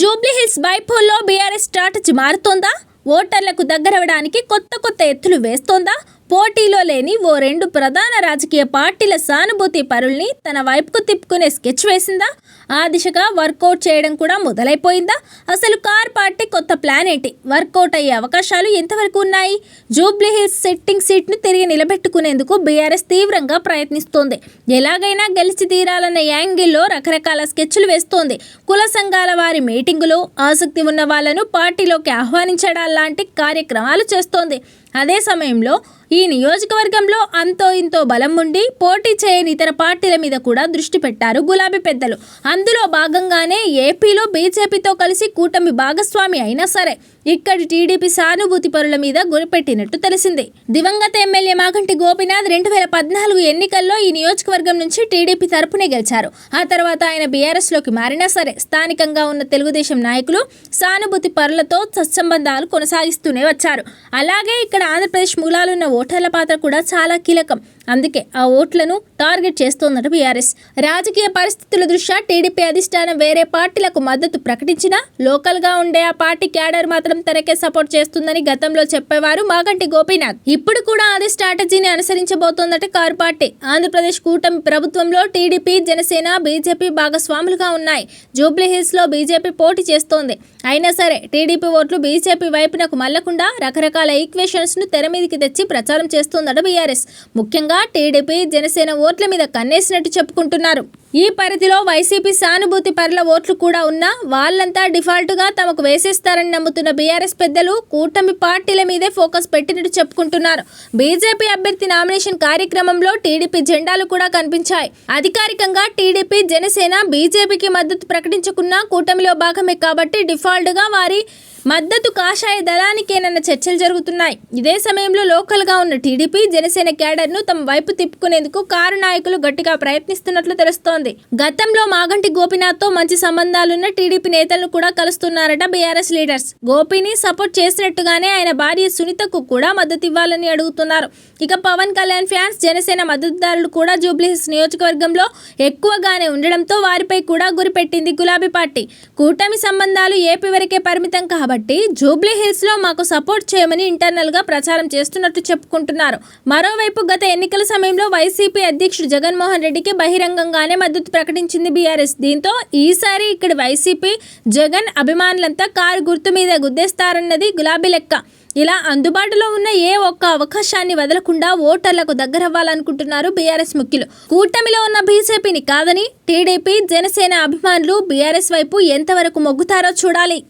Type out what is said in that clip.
జూబ్లీహిల్స్ బైపోల్లో BRS strategy మారుతోందా? ఓటర్లకు దగ్గరవడానికి కొత్త కొత్త ఎత్తులు వేస్తోందా? పోటీలో లేని ఓ రెండు ప్రధాన రాజకీయ పార్టీల సానుభూతి పరుల్ని తన వైపుకు తిప్పుకునే స్కెచ్ వేసిందా? ఆ దిశగా వర్కౌట్ చేయడం కూడా మొదలైపోయిందా? అసలు కార్ పార్టీ కొత్త ప్లాన్ ఏంటి? వర్కౌట్ అయ్యే అవకాశాలు ఎంతవరకు ఉన్నాయి? జూబ్లీహిల్స్ సిట్టింగ్ సీట్ను తిరిగి నిలబెట్టుకునేందుకు బీఆర్ఎస్ తీవ్రంగా ప్రయత్నిస్తోంది. ఎలాగైనా గెలిచి తీరాలన్న యాంగిల్లో రకరకాల స్కెచ్లు వేస్తోంది. కుల సంఘాల వారి మీటింగులు ఆసక్తి ఉన్న వాళ్ళను పార్టీలోకి ఆహ్వానించడాలాంటి కార్యక్రమాలు చేస్తోంది. అదే సమయంలో ఈ నియోజకవర్గంలో అంతో ఇంతో బలం ఉండి పోటీ చేయని ఇతర పార్టీల మీద కూడా దృష్టి పెట్టారు గులాబీ పెద్దలు. అందులో భాగంగానే ఏపీలో బీజేపీతో కలిసి కూటమి భాగస్వామి అయినా సరే ఇక్కడి టీడీపీ సానుభూతి పరుల మీద గురిపెట్టినట్టు తెలిసింది. దివంగత ఎమ్మెల్యే మాగంటి గోపినాథ్ రెండు వేల పద్నాలుగు ఎన్నికల్లో ఈ నియోజకవర్గం నుంచి టీడీపీ తరపునే గెలిచారు. ఆ తర్వాత ఆయన బీఆర్ఎస్లోకి మారినా సరే స్థానికంగా ఉన్న తెలుగుదేశం నాయకులు సానుభూతి పరులతో సత్సంబంధాలు కొనసాగిస్తూనే వచ్చారు. అలాగే ఇక్కడ ఆంధ్రప్రదేశ్ మూలాలున్న ఓటర్ల పాత్ర కూడా చాలా కీలకం. అందుకే ఆ ఓట్లను టార్గెట్ చేస్తోందట బీఆర్ఎస్. రాజకీయ పరిస్థితుల దృష్ట్యా టీడీపీ అధిష్టానం వేరే పార్టీలకు మద్దతు ప్రకటించినా లోకల్గా ఉండే ఆ పార్టీ క్యాడర్ మాత్రం తనకే సపోర్ట్ చేస్తుందని గతంలో చెప్పేవారు మాగంటి గోపీనాథ్. ఇప్పుడు కూడా అదే స్ట్రాటజీని అనుసరించబోతోందట కారు పార్టీ. ఆంధ్రప్రదేశ్ కూటమి ప్రభుత్వంలో టీడీపీ జనసేన బీజేపీ భాగస్వాములుగా ఉన్నాయి. జూబ్లీహిల్స్లో బీజేపీ పోటీ చేస్తోంది. అయినా సరే టీడీపీ ఓట్లు బీజేపీ వైపునకు మళ్ళకుండా రకరకాల ఈక్వేషన్స్ను తెర మీదకి తెచ్చి ప్రచారం చేస్తోందట బీఆర్ఎస్. ముఖ్యంగా టీడీపీ జనసేన ఓట్ల మీద కన్నేసినట్టు చెప్పుకుంటున్నారు. ఈ పరిధిలో వైసీపీ సానుభూతి పరుల ఓట్లు కూడా ఉన్నా వాళ్ళంతా డిఫాల్ట్గా తమకు వేసేస్తారని నమ్ముతున్న బీఆర్ఎస్ పెద్దలు కూటమి పార్టీల మీదే ఫోకస్ పెట్టినట్టు చెప్పుకుంటున్నారు. బీజేపీ అభ్యర్థి నామినేషన్ కార్యక్రమంలో టీడీపీ జెండాలు కూడా కనిపించాయి. అధికారికంగా టీడీపీ జనసేన బీజేపీకి మద్దతు ప్రకటించుకున్న కూటమిలో భాగమే కాబట్టి డిఫాల్ట్గా వారి మద్దతు కాషాయ దళానికేనన్న చర్చలు జరుగుతున్నాయి. ఇదే సమయంలో లోకల్గా ఉన్న టీడీపీ జనసేన క్యాడర్ను తమ వైపు తిప్పుకునేందుకు కారు నాయకులు గట్టిగా ప్రయత్నిస్తున్నట్లు తెలుస్తోంది. గతంలో మాగంటి గోపినాథ్తో మంచి సంబంధాలున్న టీడీపీ నేతలను కూడా కలుస్తున్నారట బీఆర్ఎస్ లీడర్స్. గోపిని సపోర్ట్ చేసినట్టుగానే ఆయన భార్య సునీతకు కూడా మద్దతు ఇవ్వాలని అడుగుతున్నారు. ఇక పవన్ కళ్యాణ్ ఫ్యాన్స్ జనసేన మద్దతుదారులు కూడా జూబ్లీహిల్స్ నియోజకవర్గంలో ఎక్కువగానే ఉండడంతో వారిపై కూడా గురిపెట్టింది గులాబీ పార్టీ. కూటమి సంబంధాలు ఏపీ వరకే పరిమితం కాబట్టి జూబ్లీహిల్స్లో మాకు సపోర్ట్ చేయమని ఇంటర్నల్గా ప్రచారం చేస్తున్నట్టు చెప్పుకుంటున్నారు. మరోవైపు గత ఎన్నికల సమయంలో వైసీపీ అధ్యక్షుడు జగన్మోహన్ రెడ్డికి బహిరంగంగానే మద్దతు ప్రకటించింది బీఆర్ఎస్. దీంతో ఈసారి ఇక్కడ వైసీపీ జగన్ అభిమానులంతా కారు గుర్తు మీద గుద్దేస్తారన్నది గులాబీ లెక్క. ఇలా అందుబాటులో ఉన్న ఏ ఒక్క అవకాశాన్ని వదలకుండా ఓటర్లకు దగ్గరవ్వాలనుకుంటున్నారు బీఆర్ఎస్ ముఖ్యులు. కూటమిలో ఉన్న బీజేపీని కాదని టీడీపీ జనసేన అభిమానులు బీఆర్ఎస్ వైపు ఎంతవరకు మొగ్గుతారో చూడాలి.